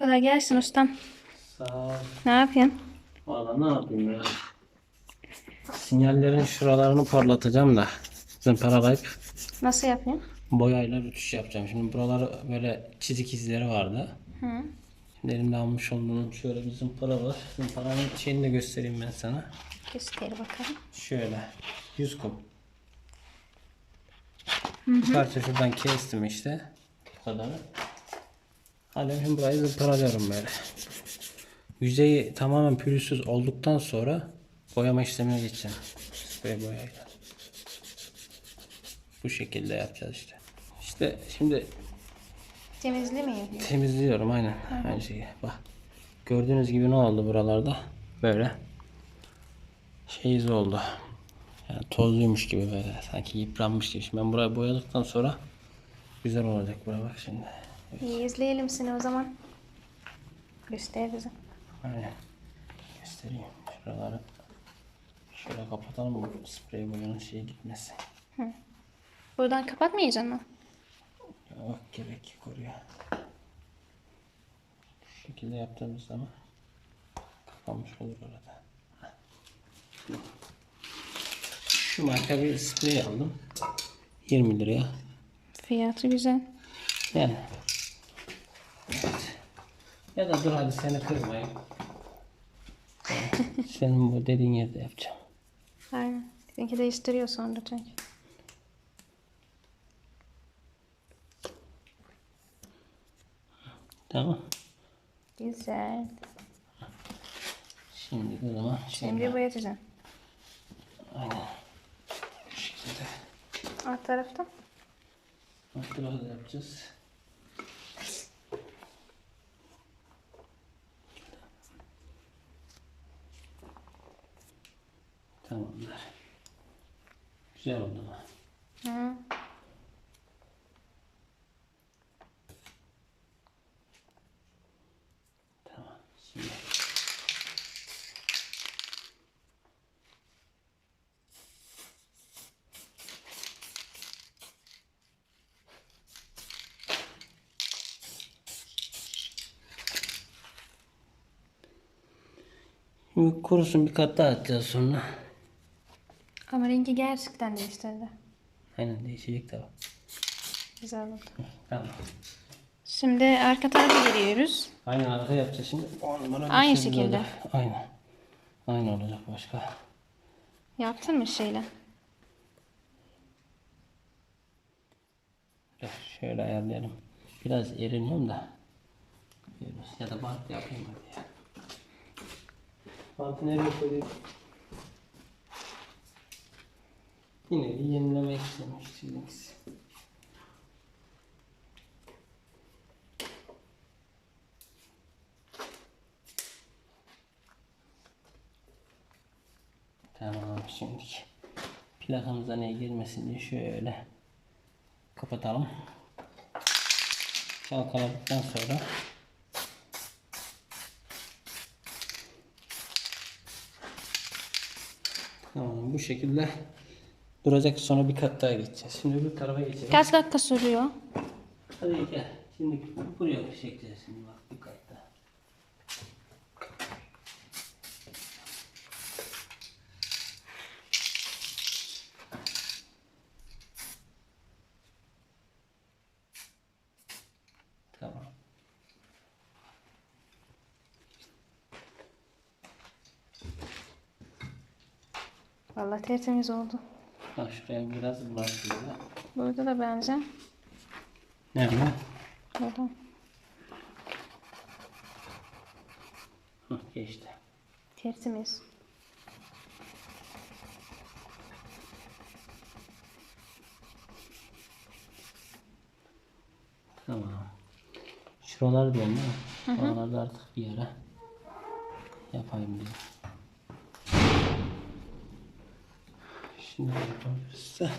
Kolay gelsin ustam. Sağ ol. Ne yapıyorsun? Valla ne yapayım ya. Sinyallerin şuralarını parlatacağım da. Zımparalayıp Nasıl yapıyorsun? boyayla rütuş yapacağım. Şimdi buraları böyle çizik izleri vardı. Hı. Şimdi elimde almış olduğum şöyle bir zımpara var. Zımparanın şeyini de göstereyim ben sana. Göster bakalım. Şöyle 100 kum. Bir parça şuradan kestim işte. Bu kadarı. Şimdi burayı zımparalıyorum böyle. Yüzeyi tamamen pürüzsüz olduktan sonra boyama işlemine geçeceğim. Sprey boyayla. Bu şekilde yapacağız işte. İşte şimdi mi yapıyorsun? temizliyorum aynen. Aynı şeyi. Bak. Gördüğünüz gibi ne oldu buralarda? Böyle. Şey izi oldu. Yani tozluymuş gibi böyle. Sanki yıpranmış gibi. Şimdi ben burayı boyadıktan sonra güzel olacak bura bak şimdi. İyi izleyelim seni o zaman. Göster bize. Aynen. Göstereyim. Şuraları şöyle kapatalım bu sprey boyanın şeyi gitmesin. Buradan kapatmayacaksın mı? Bak gerek koruyor. Şu şekilde yaptığımız zaman kapanmış olur orada. Şu marka bir sprey aldım. 20 liraya. Fiyatı güzel. Yani. Ya da dur hadi seni kırmayayım. Senin bu dediğin yerde yapacağım. Aynen. Seninki değiştiriyor sonra çünkü. Tamam. Güzel. Şimdi o zaman Şimdi boyatacaksın. aynen. Bu şekilde. Alt tarafta. Makrela da yapacağız. Tamamdır. Güzel oldu mu? Hı. Tamam. Şimdi Şimdi kurusun bir kat daha atacağız sonra. Ama rengi gerçekten değiştirdi. Aynen değişecek tabi. Güzel oldu. Tamam. Şimdi arka tarafa giriyoruz. Aynen arka yapacağız şimdi. On numara bir Aynı şey şekilde. olacak. Aynen. Aynı olacak başka. Yaptın mı şeyle? Dur, Şöyle ayarlayalım. Biraz eriniyorum da. Biraz Ya da bant yapayım hadi ya. Bantı nereye koyayım? Yine bir yenilemek istemiştiniz. Tamam şimdi plakamıza ne girmesin diye şöyle kapatalım. Çalkaladıktan sonra Tamam bu şekilde duracak sonra bir kat daha geçeceğiz. Şimdi öbür tarafa geçelim. Kaç dakika sürüyor? Hadi gel. Şimdi buraya çekeceğiz şimdi bak bir kat daha. Tamam. Vallahi tertemiz oldu. Bak şuraya biraz bulaşıyor. Burada da bence. Nerede? Burada. Hı, geçti. Tertemiz. Tamam. Şuralar değil mi? Oralarda artık bir yere yapayım diye. Yapabilirse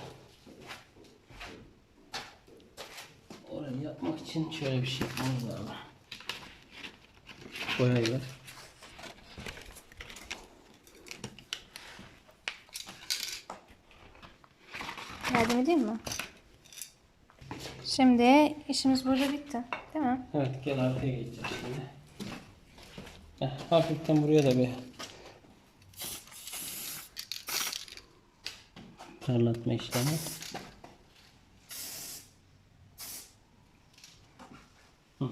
orayı yapmak için şöyle bir şey yapmamız lazım. Boyayı ver. Yardım edeyim mi? Şimdi işimiz burada bitti. Değil mi? Evet gel arkaya geçeceğiz şimdi. Heh, hafiften buraya da bir parlatma işlemi. Hı.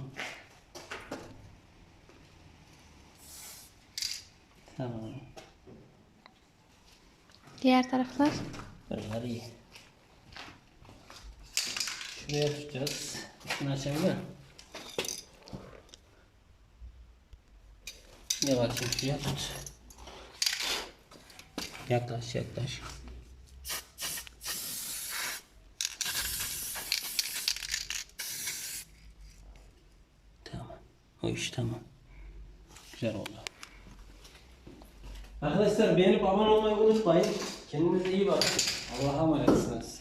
Tamam. Diğer taraflar. Buralar iyi. Şuraya tutacağız. Şunu açabilir miyim? Ne bakayım şuraya tut. Yaklaş yaklaş. Tamam. O iş tamam. Güzel oldu. Arkadaşlar beğenip abone olmayı unutmayın. Kendinize iyi bakın. Allah'a emanetsiniz.